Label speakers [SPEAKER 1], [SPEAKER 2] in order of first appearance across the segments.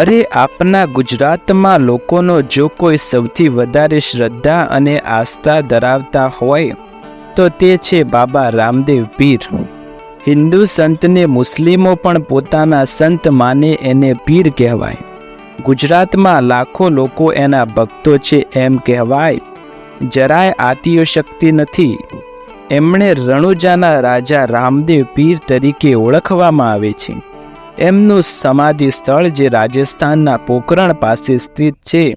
[SPEAKER 1] અરે આપના ગુજરાતમાં લોકોનો જો કોઈ સૌથી વધારે શ્રદ્ધા અને આસ્થા ધરાવતા હોય, તો તે છે બાબા રામદેવ પીર. હિન્દુ સંતને મુસ્લિમો પણ પોતાના સંત માને એને પીર કહેવાય. ગુજરાતમાં લાખો લોકો એના ભક્તો છે એમ કહેવાય. જરાય આતીય શક્તિ નથી. એમણે રણુજાના રાજા રામદેવ પીર તરીકે ઓળખવામાં આવે છે. એમનું સમાધિ સ્થળ જે રાજસ્થાનના પોખરણ પાસે સ્થિત છે,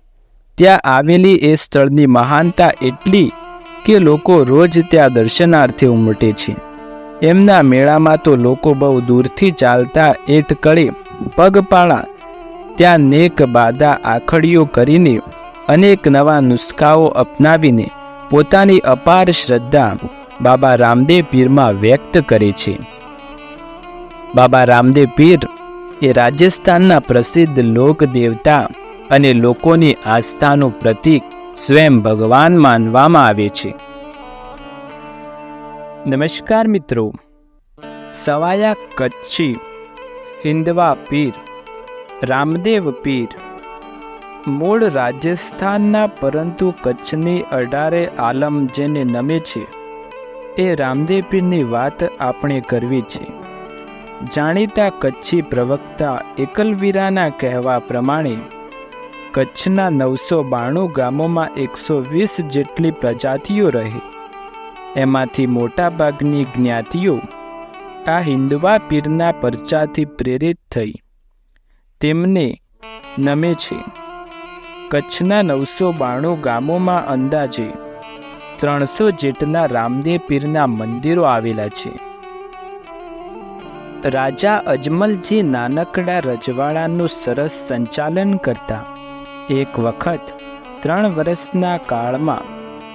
[SPEAKER 1] ત્યાં આવેલી એ સ્થળની મહાનતા એટલી કે લોકો રોજ ત્યાં દર્શનાર્થે ઉમટે છે. એમના મેળામાં તો લોકો બહુ દૂરથી ચાલતા એટ પગપાળા ત્યાં નેક બાધા આખડીઓ કરીને અનેક નવા નુસ્ખાઓ અપનાવીને પોતાની અપાર શ્રદ્ધા બાબા રામદેવ પીરમાં વ્યક્ત કરે છે. બાબા રામદેવ પીર એ રાજસ્થાનના પ્રસિદ્ધ લોક દેવતા અને લોકોની આસ્થાનું પ્રતીક સ્વયં ભગવાન માનવામાં આવે છે. નમસ્કાર મિત્રો. સવાયા કચ્છી હિન્દવા પીર, રામદેવ પીર. મૂળ રાજસ્થાનના પરંતુ કચ્છની અઢારે આલમ જેને નમે છે, એ રામદેવ પીરની વાત આપણે કરવી છે. જાણીતા કચ્છી પ્રવક્તા એકલવીરાના કહેવા પ્રમાણે, કચ્છના નવસો બાણું ગામોમાં એકસો વીસ જેટલી પ્રજાતિઓ રહે. એમાંથી મોટાભાગની જ્ઞાતિઓ આ હિન્દવા પીરના પરચાથી પ્રેરિત થઈ. તેમને નમે છે, કચ્છના નવસો બાણું ગામોમાં અંદાજે ત્રણસો જેટલા રામદેવ પીરના મંદિરો આવેલા છે. રાજા અજમલજી નાનકડા રજવાડાનું સરસ સંચાલન કરતા. એક વખત ત્રણ વર્ષના કાળમાં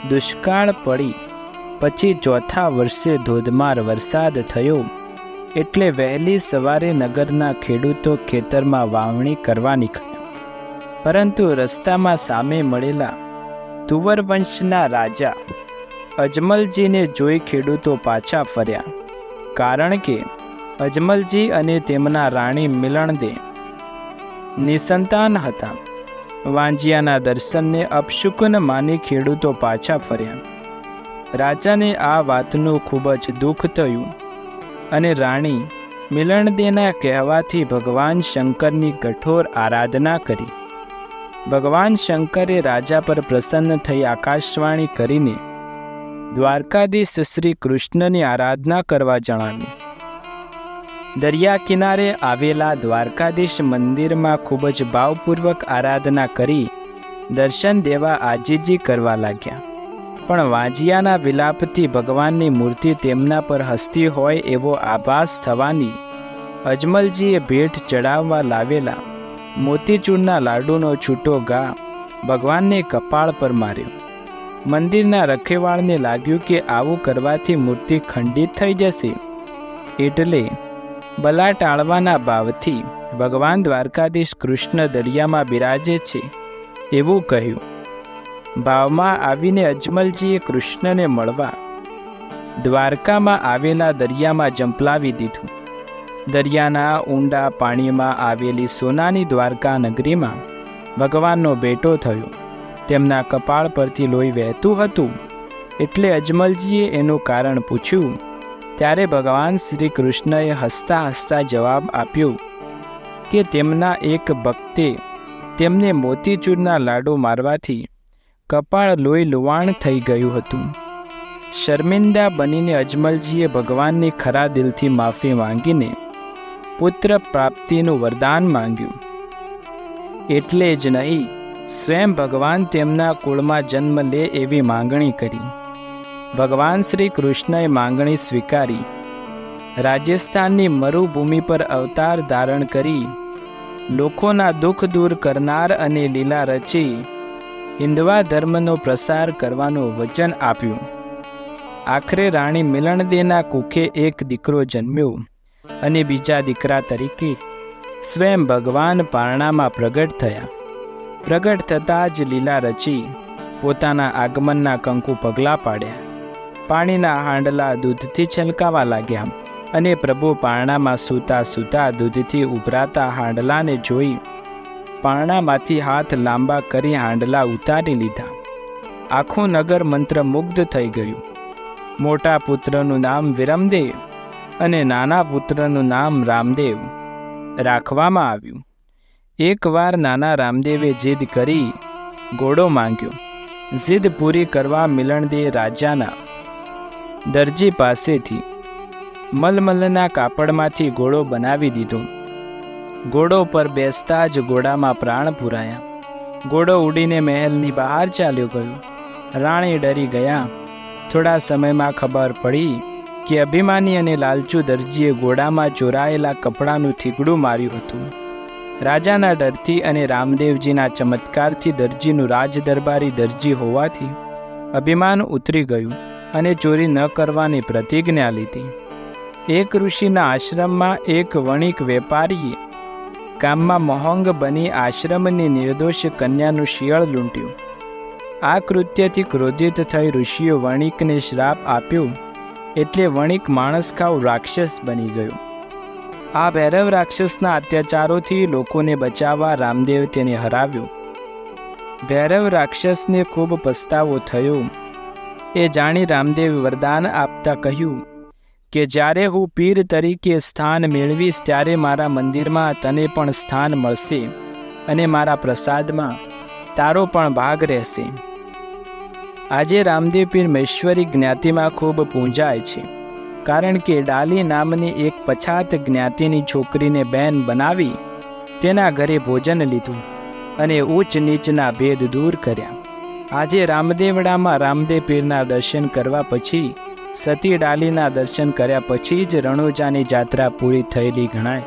[SPEAKER 1] દુષ્કાળ પડી. પછી ચોથા વર્ષે ધોધમાર વરસાદ થયો. એટલે વહેલી સવારે નગરના ખેડૂતો ખેતરમાં વાવણી કરવા નીકળ્યા. પરંતુ રસ્તામાં સામે મળેલા તુવર વંશના રાજા અજમલજીને જોઈ ખેડૂતો પાછા ફર્યા. કારણ કે અજમલજી અને તેમના રાણી મિલણદે નિસંતાન હતા. વાંજિયાના દર્શનને અપશુકન માની ખેડૂતો પાછા ફર્યા. રાજાને આ વાતનું ખૂબ જ દુઃખ થયું અને રાણી મિલણદેના કહેવાથી ભગવાન શંકરની કઠોર આરાધના કરી. ભગવાન શંકરે રાજા પર પ્રસન્ન થઈ આકાશવાણી કરીને દ્વારકાધીશ શ્રી કૃષ્ણની આરાધના કરવા જણાવ્યું. દરિયા કિનારે આવેલા દ્વારકાધીશ મંદિરમાં ખૂબ જ ભાવપૂર્વક આરાધના કરી દર્શન દેવા આજીજી કરવા લાગ્યા. પણ વાંજિયાના વિલાપથી ભગવાનની મૂર્તિ તેમના પર હસતી હોય એવો આભાસ થવાની અજમલજીએ ભેટ ચડાવવા લાવેલા. મોતીચૂરના લાડુનો છૂટો ઘા ભગવાનને કપાળ પર માર્યો. મંદિરના રખેવાળને લાગ્યું કે આવું કરવાથી મૂર્તિ ખંડિત થઈ જશે. એટલે બલા ટાળવાના ભાવથી ભગવાન દ્વારકાધીશ કૃષ્ણ દરિયામાં બિરાજે છે એવું કહ્યું. ભાવમાં આવીને અજમલજીએ કૃષ્ણને મળવા દ્વારકામાં આવેલા દરિયામાં જંપલાવી દીધું. દરિયાના ઊંડા પાણીમાં આવેલી સોનાની દ્વારકા નગરીમાં ભગવાનનો બેટો થયો. તેમના કપાળ પરથી લોહી વહેતું હતું એટલે અજમલજીએ એનું કારણ પૂછ્યું ત્યારે ભગવાન શ્રી કૃષ્ણએ હસતા હસતા જવાબ આપ્યો કે તેમના એક ભક્તે તેમને મોતીચૂરના લાડુ મારવાથી કપાળ લોહી લુવાણ થઈ ગયું હતું. શર્મિંદા બનીને અજમલજીએ ભગવાનની ખરા દિલથી માફી માંગીને પુત્ર પ્રાપ્તિનું વરદાન માંગ્યું. એટલે જ નહીં, સ્વયં ભગવાન તેમના કુળમાં જન્મ લે એવી માંગણી કરી. ભગવાન શ્રી કૃષ્ણએ માંગણી સ્વીકારી. રાજસ્થાનની મરુભૂમિ પર અવતાર ધારણ કરી. લોકોના દુઃખ દૂર કરનાર અને લીલા રચી. હિન્દવા ધર્મનો પ્રસાર કરવાનું વચન આપ્યું. આખરે રાણી મિલણદેના કુખે એક દીકરો જન્મ્યો અને બીજા દીકરા તરીકે સ્વયં ભગવાન પારણામાં પ્રગટ થયા. પ્રગટ થતાં જ લીલા રચી પોતાના આગમનના કંકુ પગલાં પાડ્યા. પાણીના હાંડલા દૂધથી છલકાવા લાગ્યા અને પ્રભુ પારણામાં સૂતા સૂતા દૂધથી ઉભરાતા હાંડલાને જોઈ પારણામાંથી હાથ લાંબા કરી હાંડલા ઉતારી લીધા. આખું નગર મંત્રમુગ્ધ થઈ ગયું. મોટા પુત્રનું નામ વિરમદેવ અને નાના પુત્રનું નામ રામદેવ રાખવામાં આવ્યું. એકવાર નાના રામદેવે જીદ કરી ઘોડો માંગ્યો. જીદ પૂરી કરવા મિલણદે રાજાના દરજી પાસેથી મલમલના કાપડમાંથી ઘોડો બનાવી દીધો. ઘોડો પર બેસતા જ ઘોડામાં પ્રાણ પુરાયા. ઘોડો ઉડીને મહેલની બહાર ચાલ્યો ગયો. રાણી ડરી ગયા. થોડા સમયમાં ખબર પડી કે અભિમાની અને લાલચુ દરજીએ ઘોડામાં ચોરાયેલા કપડાનું થીગડું માર્યું હતું. રાજાના ડરથી અને રામદેવજીના ચમત્કારથી દરજીનું રાજદરબારી દરજી હોવાથી અભિમાન ઉતરી ગયું. અને ચોરી ન કરવાની પ્રતિજ્ઞા લીધી. એક ઋષિના આશ્રમમાં એક વણિક વેપારીએ ગામમાં મોહંગ બની આશ્રમની નિર્દોષ કન્યાનું શિયળ લૂંટ્યું. આ કૃત્યથી ક્રોધિત થઈ ઋષિએ વણિકને શ્રાપ આપ્યો એટલે વણિક માણસ ખાવ રાક્ષસ બની ગયો. આ ભૈરવ રાક્ષસના અત્યાચારોથી લોકોને બચાવવા રામદેવ તેને હરાવ્યો. ભૈરવ રાક્ષસને ખૂબ પસ્તાવો થયો. એ જાણી રામદેવ વરદાન આપતા કહ્યું કે, જ્યારે હું પીર તરીકે સ્થાન મેળવીશ, ત્યારે મારા મંદિરમાં તને પણ સ્થાન મળશે અને મારા પ્રસાદમાં તારો પણ ભાગ રહેશે. આજે રામદેવ પીર મૈશ્વરી જ્ઞાતિમાં ખૂબ પૂંજાય છે, કારણ કે ડાલી નામની એક પછાત જ્ઞાતિની છોકરીને બેન બનાવી તેના ઘરે ભોજન લીધું અને ઉચ્ચ નીચના ભેદ દૂર કર્યા. આજે રામદેવડામાં રામદેવ પીરના દર્શન કરવા પછી, સતી ડાલીના દર્શન કર્યા પછી જ રણુજાની જાત્રા પૂરી થયેલી ગણાય.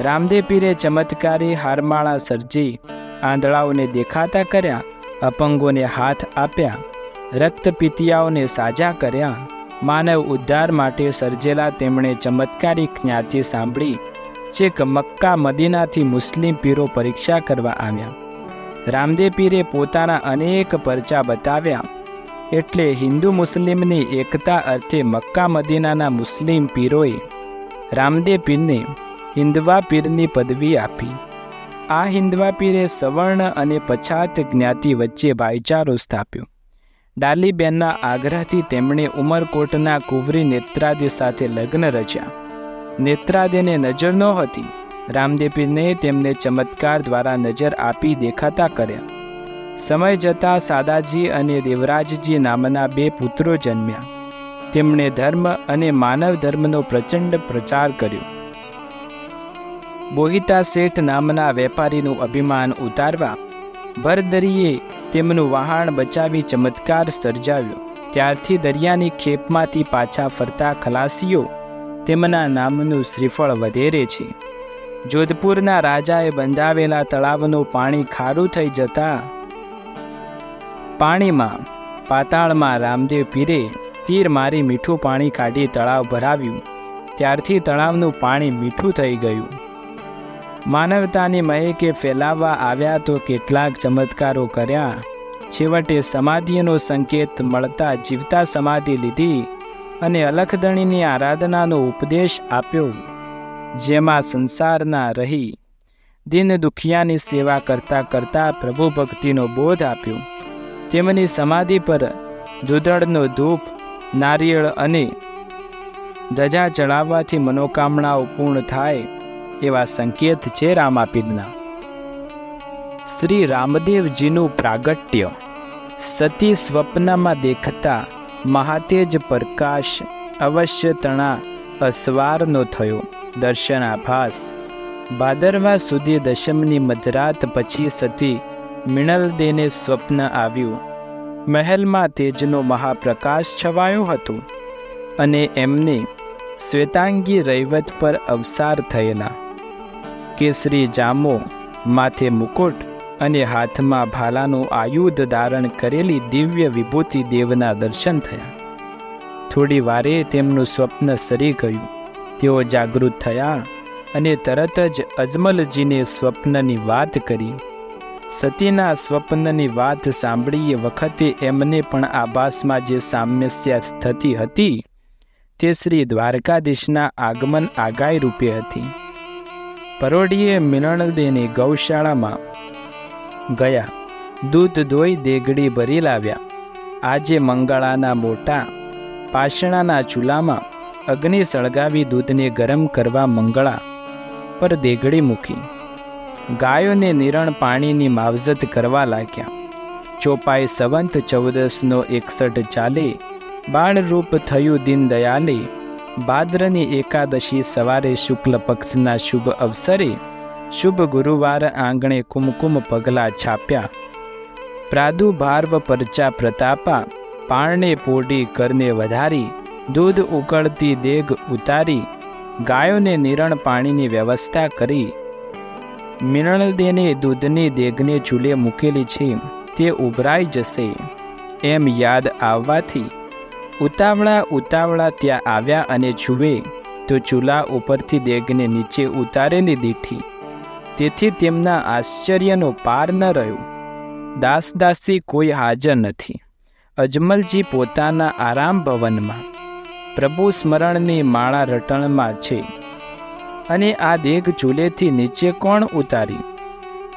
[SPEAKER 1] રામદેવ પીરે ચમત્કારી હારમાળા સર્જી, આંધળાઓને દેખાતા કર્યા, અપંગોને હાથ આપ્યા રક્તપિતિયાઓને સાજા કર્યા. માનવ ઉદ્ધાર માટે સર્જેલા તેમણે ચમત્કારી જ્ઞાતિ સાંભળી, જે મક્કા મદીનાથી મુસ્લિમ પીરો પરીક્ષા કરવા આવ્યા. રામદેવ પીરે પોતાના અનેક પરચા બતાવ્યા. એટલે હિન્દુ મુસ્લિમની એકતા અર્થે મક્કા મદીનાના મુસ્લિમ પીરોએ રામદેવ પીરને હિન્દવા પીરની પદવી આપી. આ હિન્દવા પીરે સવર્ણ અને પછાત જ્ઞાતિ વચ્ચે ભાઈચારો સ્થાપ્યો. ડાલીબેનના આગ્રહથી તેમણે ઉમરકોટના કુંવરી નેત્રાદે સાથે લગ્ન રચ્યા. નેત્રાદેને નજર નહોતી. રામદેપીરને તેમને ચમત્કાર દ્વારા નજર આપી દેખાતા કર્યા. સમય જતાં સાદાજી અને દેવરાજજી નામના બે પુત્રો જન્મ્યા. તેમણે ધર્મ અને માનવ ધર્મનો પ્રચંડ પ્રચાર કર્યો. બોહિતા શેઠ નામના વેપારીનું અભિમાન ઉતારવા ભરદરીએ તેમનું વહાણ બચાવી ચમત્કાર સર્જાવ્યો. ત્યારથી દરિયાની ખેપમાંથી પાછા ફરતા ખલાસીઓ તેમના નામનું શ્રીફળ વધેરે છે. જોધપુરના રાજાએ બંધાવેલા તળાવનું પાણી ખારું થઈ જતા પાણીમાં પાતાળમાં રામદેવ પીરે તીર મારી મીઠું પાણી કાઢી તળાવ ભરાવ્યું. ત્યારથી તળાવનું પાણી મીઠું થઈ ગયું. માનવતાની મહેકે ફેલાવવા આવ્યા તો કેટલાક ચમત્કારો કર્યા. છેવટે સમાધિનો સંકેત મળતા જીવતા સમાધિ લીધી અને અલખદણીની આરાધનાનો ઉપદેશ આપ્યો. જેમાં સંસારના રહી, દિન દુખિયાની સેવા કરતા કરતા પ્રભુ ભક્તિનો બોધ આપ્યો. તેમની સમાધિ પર દૂધળનો ધૂપ, નારિયેળ અને ધજા ચડાવવાથી મનોકામનાઓ પૂર્ણ થાય એવા સંકેત છે રામાપીરના. શ્રી રામદેવજીનું પ્રાગટ્ય, સતી સ્વપ્નમાં દેખતા મહાતેજ પ્રકાશ અવશ્ય તણા અસવારનો થયો. દર્શનાભાસ ભાદરવા સુધી દશમની મધરાત પછી સતી મિણલદેને સ્વપ્ન આવ્યું. મહેલમાં તેજનો મહાપ્રકાશ છવાયો હતો અને એમને શ્વેતાંગી રૈવત પર અવસાર થયેલા. કેસરી જામો માથે મુકુટ અને હાથમાં ભાલાનું આયુધ ધારણ કરેલી દિવ્ય વિભૂતિ દેવના દર્શન થયા. થોડી વારે તેમનું સ્વપ્ન સરી ગયું. તેઓ જાગૃત થયા અને તરત જ અજમલજીને સ્વપ્નની વાત કરી. સતીના સ્વપ્નની વાત સાંભળીએ વખતે એમને પણ આભાસમાં જે સામ્યસ્યા થતી હતી, તે શ્રી દ્વારકાધીશના આગમન આગાઈ રૂપે હતી. પરોઢીએ મિનળદેની ગૌશાળામાં ગયા, દૂધ દોઈ દેગડી ભરી લાવ્યા. આજે મંગળાના મોટા પાષણાના ચૂલામાં અગ્નિ સળગાવી દૂધને ગરમ કરવા મંગળા પર દેગડી મૂકી. ગાયોને નિરણ પાણીની માવજત કરવા લાગ્યા. ચોપાઈ સંવંત ચૌદસનો એકસઠ ચાલે બાળરૂપ થયું દીનદયાલે ભાદ્રની એકાદશી સવારે શુક્લ પક્ષના શુભ અવસરે શુભ ગુરુવાર આંગણે કુમકુમ પગલાં છાપ્યા. પ્રાદુભાર્વ પરચા પ્રતાપા, પારણે પોડી કરને વધારી દૂધ ઉકળતી દેગ ઉતારી, ગાયોને નિરણ પાણીની વ્યવસ્થા કરી. મિનળદેને દૂધની દેગને ચૂલે મૂકેલી છે, તે ઉભરાઈ જશે. એમ યાદ આવવાથી, ઉતાવળા ઉતાવળા ત્યાં આવ્યા અને જુએ, તો ચૂલા ઉપરથી દેગને નીચે ઉતારેલી દીઠી. તેથી તેમના આશ્ચર્યનો પાર ન રહ્યો. દાસદાસી કોઈ હાજર નથી. અજમલજી પોતાના આરામ ભવનમાં પ્રભુ સ્મરણની માળા રટણમાં છે. અને આ દેગ ચૂલેથી નીચે કોણ ઉતારી?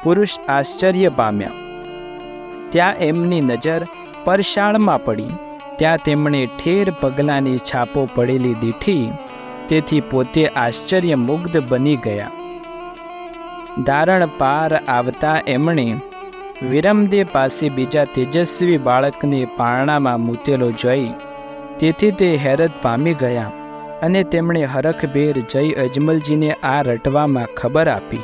[SPEAKER 1] પુરુષ આશ્ચર્ય પામ્યા. ત્યાં એમની નજર પરશાળમાં પડી. ત્યાં તેમણે ઠેર પગલાંની છાપો પડેલી દીઠી, તેથી પોતે આશ્ચર્ય મુગ્ધ બની ગયા. ધારણ પાર આવતા એમણે વિરમદે પાસે બીજા તેજસ્વી બાળકને પારણામાં મૂતેલો જોઈ તેથી તે હેરત પામી ગયા અને તેમણે હરખભેર જય અજમલજીને આ રટવામાં ખબર આપી.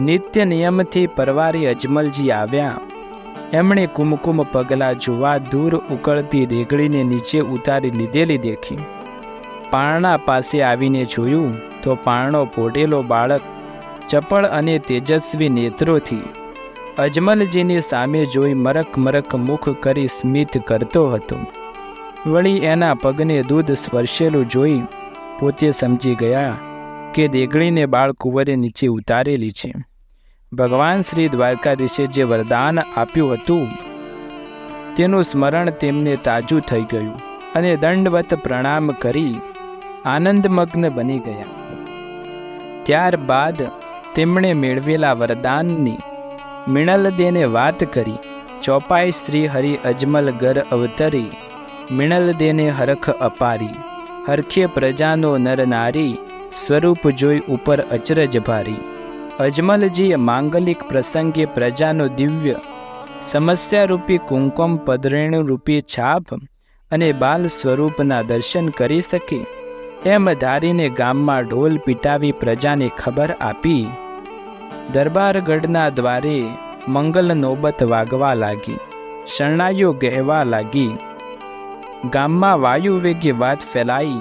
[SPEAKER 1] નિત્ય નિયમથી પરવારી અજમલજી આવ્યા. એમણે કુમકુમ પગલાં જોવા દૂર ઉકળતી રેગડીને નીચે ઉતારી લીધેલી દેખી. પારણા પાસે આવીને જોયું તો પારણો પોટેલો બાળક, ચપળ અને તેજસ્વી નેત્રોથી અજમલજીની સામે જોઈ મરક મરક મુખ કરી સ્મિત કરતો હતો. વળી એના પગને દૂધ સ્પર્શેલું જોઈ પોતે સમજી ગયા કે દેગડીને બાળ કુંવરે નીચે ઉતારેલી છે. ભગવાન શ્રી દ્વારકાધીશે જે વરદાન આપ્યું હતું, તેનું સ્મરણ તેમને તાજું થઈ ગયું અને દંડવત પ્રણામ કરી આનંદમગ્ન બની ગયા. ત્યારબાદ તેમણે મેળવેલા વરદાનની મિણલદેને વાત કરી, ચોપાઈ શ્રી હરિ અજમલ ગર અવતરી મિણલદેને હરખ અપારી હરખે પ્રજાનો નર નારી સ્વરૂપ જોઈ ઉપર અચરજ ભારી અજમલજીએ માંગલિક પ્રસંગે પ્રજાનો દિવ્ય સમસ્યારૂપી કુંકુમ પદરેણુરૂપી છાપ અને બાલ સ્વરૂપના દર્શન કરી શકે એમ ધારીને ગામમાં ઢોલ પીટાવી પ્રજાને ખબર આપી દરબારગઢના દ્વારે મંગલ નોબત વાગવા લાગી શરણાઈઓ કહેવા લાગી ગામમાં વાયુવેગે વાત ફેલાઈ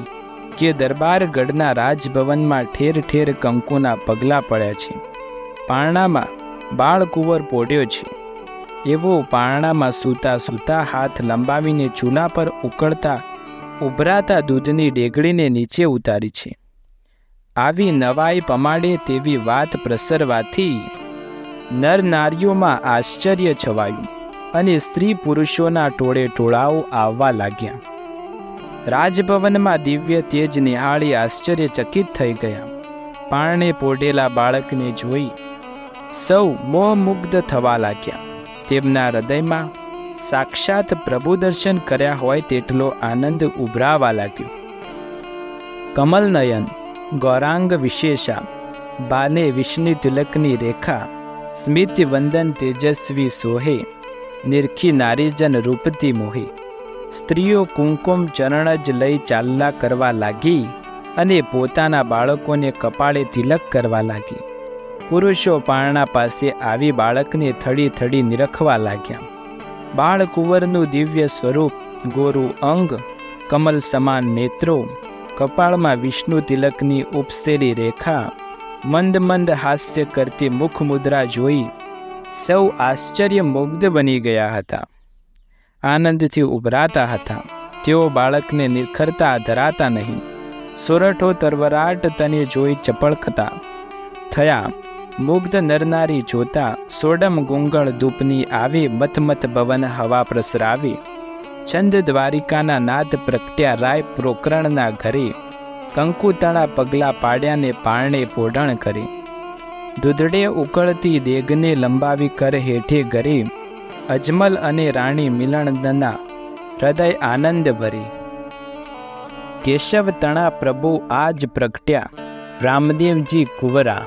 [SPEAKER 1] કે દરબારગઢના રાજભવનમાં ઠેર ઠેર કંકુના પગલાં પડ્યા છે. પારણામાં બાળકુંવર પોડ્યો છે. એવો પારણામાં સૂતા સૂતા હાથ લંબાવીને ચૂલા પર ઉકળતા ઉભરાતા દૂધની ડેગડીને નીચે ઉતારી છે. આવી નવાઈ પમાડે તેવી વાત પ્રસરવાથી નર નારીઓમાં આશ્ચર્ય છવાયું. અને સ્ત્રી પુરુષોના ટોળે ટોળાઓ આવવા લાગ્યા. રાજભવનમાં દિવ્ય તેજ નિહાળી આશ્ચર્યચકિત થઈ ગયા. પારણે પોઢેલા બાળકને જોઈ સૌ મોહમુગ્ધ થવા લાગ્યા. તેમના હૃદયમાં સાક્ષાત પ્રભુ દર્શન કર્યા હોય તેટલો આનંદ ઉભરાવા લાગ્યો. કમલનયન, ગૌરાંગ વિશેષા, બાને વિષ્ણુ તિલકની રેખા સ્મિત વંદન તેજસ્વી સોહે નિરખી નારીજન રૂપથી મોહી. સ્ત્રીઓ કુંકુમ ચરણ જ લઈ ચાલના કરવા લાગી અને પોતાના બાળકોને કપાળે તિલક કરવા લાગી. પુરુષો પારણા પાસે આવી બાળકને થડી થડી નિરખવા લાગ્યા. બાળકુંવરનું દિવ્ય સ્વરૂપ, ગોરું અંગ, કમલ સમાન નેત્રો, કપાળમાં વિષ્ણુ તિલકની ઉપસેલી રેખા, મંદ મંદ હાસ્ય કરતી મુખ મુદ્રા જોઈ સૌ આશ્ચર્ય મુગ્ધ બની ગયા હતા. આનંદથી ઉભરાતા હતા. તેઓ બાળકને નિખરતા ધરાતા નહીં. સોરઠો તરવરાટ તને જોઈ ચપળખતા. થયા, મુગ્ધ નરનારી જોતા સોડમ ગુંગળ ધૂપની આવી મથમથ ભવન હવા પ્રસરાવી. છંદ દ્વારિકાના નાદ પ્રગટ્યા રાય પ્રોકરણના ઘરે. કંકુતળા પગલાં પાડ્યાને પારણે પોઢણ કરે. દૂધડે ઉકળતી દેગને લંબાવી કર હેઠે ગરી. અજમલ અને રાણી મિલનદના હૃદય આનંદ ભરી. કેશવ તણા પ્રભુ આજ પ્રગટ્યા. રામદેવજી કુંવરા.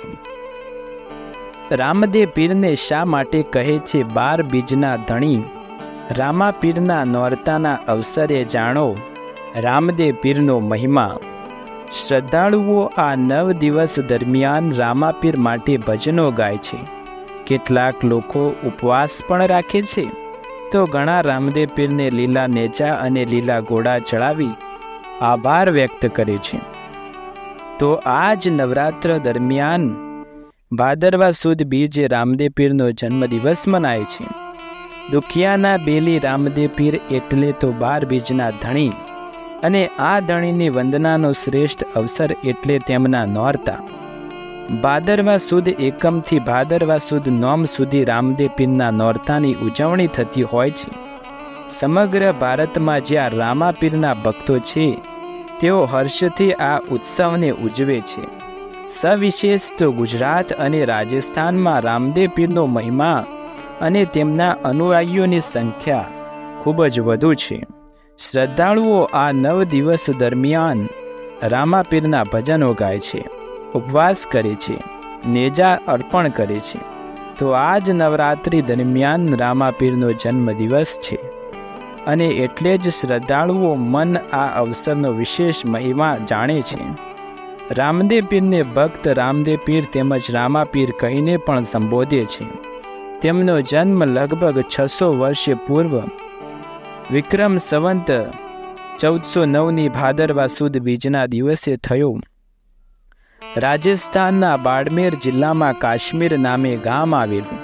[SPEAKER 1] રામદેવ પીરને શા માટે કહે છે બાર બીજના ધણી? રામા પીરના નોરતાના અવસરે જાણો. રામદેવ પીરનો મહિમા. શ્રદ્ધાળુઓ આ નવ દિવસ દરમિયાન રામાપીર માટે ભજનો ગાય છે. કેટલાક લોકો ઉપવાસ પણ રાખે છે. તો ઘણા રામદેવ પીરને લીલા નેચા અને લીલા ઘોડા ચડાવી આભાર વ્યક્ત કરે છે. તો આ જ નવરાત્ર દરમિયાન ભાદરવા સુદ બીજે રામદેવ પીરનો જન્મદિવસ મનાય છે. દુખિયાના બેલી રામદેવ પીર એટલે તો બાર બીજના ધણી અને આ ધણીની વંદનાનો શ્રેષ્ઠ અવસર એટલે તેમના નોરતા. ભાદરવા સુદ એકમથી ભાદરવા સુદ નોમ સુધી રામદેવ પીરના નોરતાની ઉજવણી થતી હોય છે. સમગ્ર ભારતમાં જ્યાં રામાપીરના ભક્તો છે, તેઓ હર્ષથી આ ઉત્સવને ઉજવે છે. સવિશેષ તો ગુજરાત અને રાજસ્થાનમાં રામદેવ પીરનો મહિમા અને તેમના અનુયાયીઓની સંખ્યા ખૂબ જ વધુ છે. શ્રદ્ધાળુઓ આ નવ દિવસ દરમિયાન રામાપીરના ભજનો ગાય છે, ઉપવાસ કરે છે, નેજા અર્પણ કરે છે. તો આ જ નવરાત્રિ દરમિયાન રામાપીરનો જન્મદિવસ છે. અને એટલે જ શ્રદ્ધાળુઓ મન આ અવસરનો વિશેષ મહિમા જાણે છે. રામદેવ પીરને ભક્ત રામદેવ પીર તેમજ રામાપીર કહીને પણ સંબોધે છે. તેમનો જન્મ લગભગ છસો વર્ષ પૂર્વ વિક્રમ સંવંત ચૌદસો નવની ભાદરવા સુદ બીજના દિવસે થયો. રાજસ્થાનના બાડમેર જિલ્લામાં કાશ્મીર નામે ગામ આવેલું.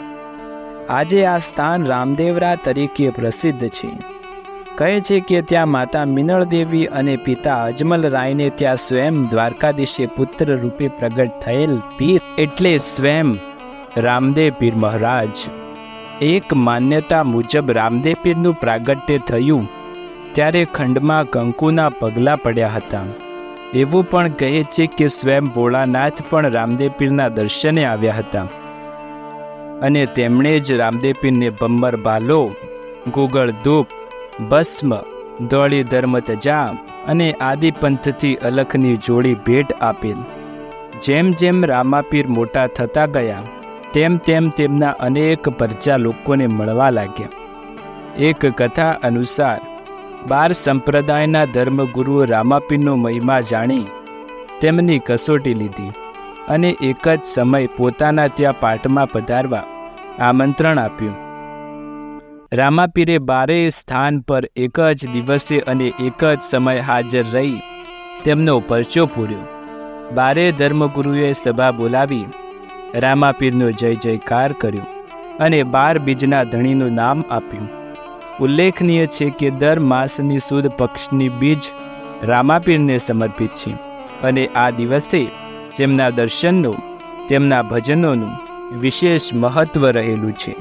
[SPEAKER 1] આજે આ સ્થાન રામદેવરા તરીકે પ્રસિદ્ધ છે. કહે છે કે ત્યાં માતા મિનળ દેવી અને પિતા અજમલ રાયને ત્યાં સ્વયં દ્વારકાધીશે પુત્ર રૂપે પ્રગટ થયેલ પીર એટલે સ્વયં રામદેવ પીર મહારાજ. એક માન્યતા મુજબ રામદેવ પીરનું પ્રાગટ્ય થયું ત્યારે ખંડમાં કંકુના પગલાં પડ્યા હતા. એવું પણ કહે છે કે સ્વયં ભોળાનાથ પણ રામદેવ પીરના દર્શને આવ્યા હતા. અને તેમણે જ રામદેવ પીરને બમ્બર ભાલો, ગુગળ ધૂપ, ભસ્મ દોળી ધર્મ તજા અને આદિપંથથી અલખની જોડી ભેટ આપેલ જેમ જેમ રામાપીર મોટા થતા ગયા તેમ તેમ તેમના અનેક પરચા લોકોને મળવા લાગ્યા. એક કથા અનુસાર, બાર સંપ્રદાયના ધર્મગુરુઓ રામાપીરનો મહિમા જાણી તેમની કસોટી લીધી અને એક જ સમય પોતાના ત્યાં પાઠમાં પધારવા આમંત્રણ આપ્યું. રામાપીરે બારેય સ્થાન પર એક જ દિવસે અને એક જ સમય હાજર રહી તેમનો પરચો પૂર્યો. બારે ધર્મગુરુએ સભા બોલાવી રામાપીરનો જય જયકાર કર્યો અને બાર બીજના ધણીનું નામ આપ્યું. ઉલ્લેખનીય છે કે દર માસની સુદ પક્ષની બીજ રામાપીરને સમર્પિત છે અને આ દિવસે તેમના દર્શનનું, તેમના ભજનોનું વિશેષ મહત્વ રહેલું છે.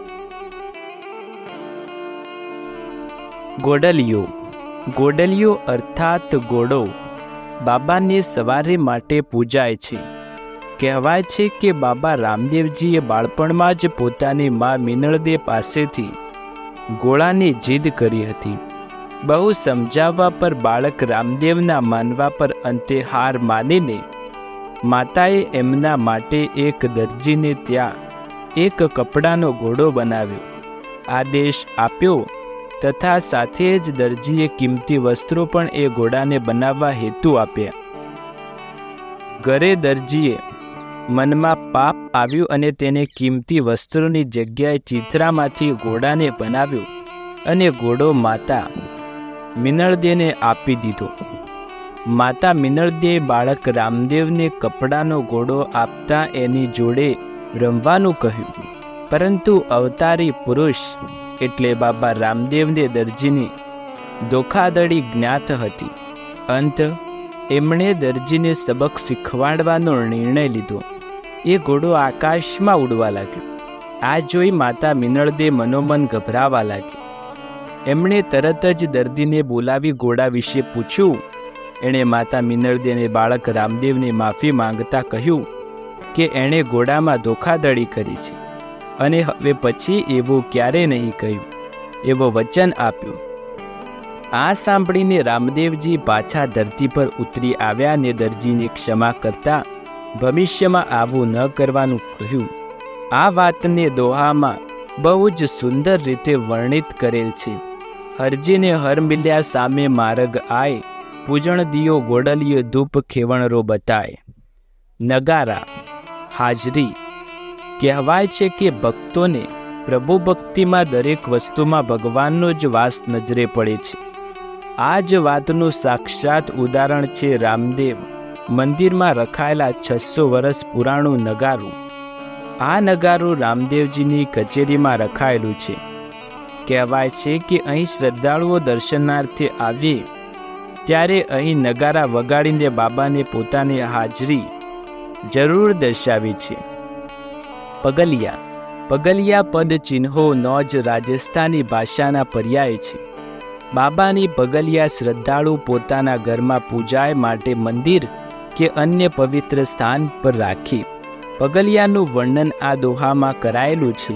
[SPEAKER 1] ગોડલિયો. ગોડલિયો અર્થાત ગોડો બાબાને સવારે માટે પૂજાય છે. કહેવાય છે કે બાબા રામદેવજીએ બાળપણમાં જ પોતાની મા મિનળદે પાસેથી ગોળાની જીદ કરી હતી. બહુ સમજાવવા પર બાળક રામદેવના માનવા પર અંતે હાર માનીને માતાએ એમના માટે એક દરજીને ત્યાં એક કપડાનો ઘોડો બનાવ્યો. આદેશ આપ્યો તથા સાથે જ દરજીએ કિંમતી વસ્ત્રો પણ એ ઘોડાને બનાવવા હેતુ આપ્યા. ઘરે દરજીએ મનમાં પાપ આવ્યું અને તેને કિંમતી વસ્ત્રોની જગ્યાએ ચિત્રામાંથી ઘોડાને બનાવ્યો અને ઘોડો માતા મિનળદેને આપી દીધો. માતા મિનળદે બાળક રામદેવને કપડાનો ઘોડો આપતા એની જોડે રમવાનું કહ્યું. પરંતુ અવતારી પુરુષ એટલે બાબા રામદેવને દરજીની ધોખાધડી જ્ઞાત હતી. અંત, એમણે દરજીને સબક શીખવાડવાનો નિર્ણય લીધો. એ ઘોડો આકાશમાં ઉડવા લાગ્યો. આ જોઈ માતા મિનળદે મનોમન ગભરાવા લાગી. એમણે તરત જ દર્દીને બોલાવી ઘોડા વિશે પૂછ્યું. એણે માતા મિનળદેને બાળક રામદેવને માફી માંગતા કહ્યું કે એણે ઘોડામાં ધોખાધડી કરી છે અને હવે પછી એવું ક્યારે નહીં કહ્યું. એવો વચન આપ્યું. આ સાંભળીને રામદેવજી પાછા ધરતી પર ઉતરી આવ્યા ને દરજીને ક્ષમા કરતા ભવિષ્યમાં આવું ન કરવાનું કહ્યું. આ વાતને દોહામાં બહુ જ સુંદર રીતે વર્ણિત કરેલ છે. હરજીને હર મિલ્યા સામે માર્ગ આય પૂજણ દિયો ગોડલિયો ધૂપ ખેવણરો બતાય. નગારા, હાજરી. કહેવાય છે કે ભક્તોને પ્રભુ ભક્તિમાં દરેક વસ્તુમાં ભગવાનનો જ વાસ નજરે પડે છે. આ જ વાતનું સાક્ષાત ઉદાહરણ છે રામદેવ. મંદિરમાં રખાયેલા છસો વર્ષ પુરાણું નગારું. આ નગારું રામદેવજીની કચેરીમાં રખાયેલું છે. કહેવાય છે કે અહીં શ્રદ્ધાળુઓ દર્શનાર્થે આવે ત્યારે અહીં નગારા વગાડીને બાબાને પોતાની હાજરી જરૂર દર્શાવી છે. પગલિયા. પગલિયા પદ ચિહ્નો જ રાજસ્થાની ભાષાના પર્યાય છે. બાબાની પગલિયા શ્રદ્ધાળુ પોતાના ઘરમાં પૂજાય માટે મંદિર કે અન્ય પવિત્ર સ્થાન પર રાખી. પગલિયાનું વર્ણન આ દોહામાં કરાયેલું છે.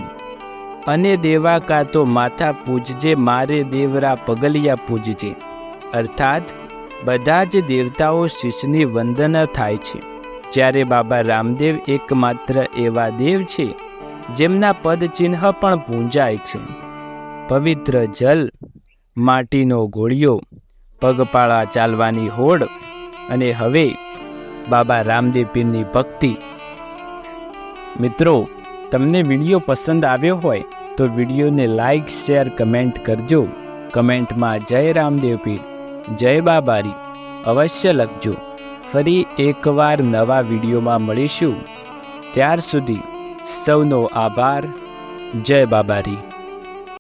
[SPEAKER 1] અને દેવા કા તો માથા પૂજજે, મારે દેવરા પગલિયા પૂજજે. અર્થાત, બધા જ દેવતાઓ શિષ્યની વંદના થાય છે. જ્યારે બાબા રામદેવ એકમાત્ર એવા દેવ છે, જેમના પદચિહ્ન પણ પૂંજાય છે. પવિત્ર જલ, માટીનો ગોળિયો, પગપાળા ચાલવાની હોડ, અને હવે બાબા રામદેવ પીરની ભક્તિ. મિત્રો, તમને વીડિયો પસંદ આવ્યો હોય તો વિડીયોને લાઈક, શેર, કમેન્ટ કરજો. કમેન્ટમાં જય રામદેવ પીર જય બાબારી, અવશ્ય લખજો. ફરી એકવાર નવા વિડીયોમાં મળીશું. ત્યાર સુધી સૌનો આભાર. જય બાબારી.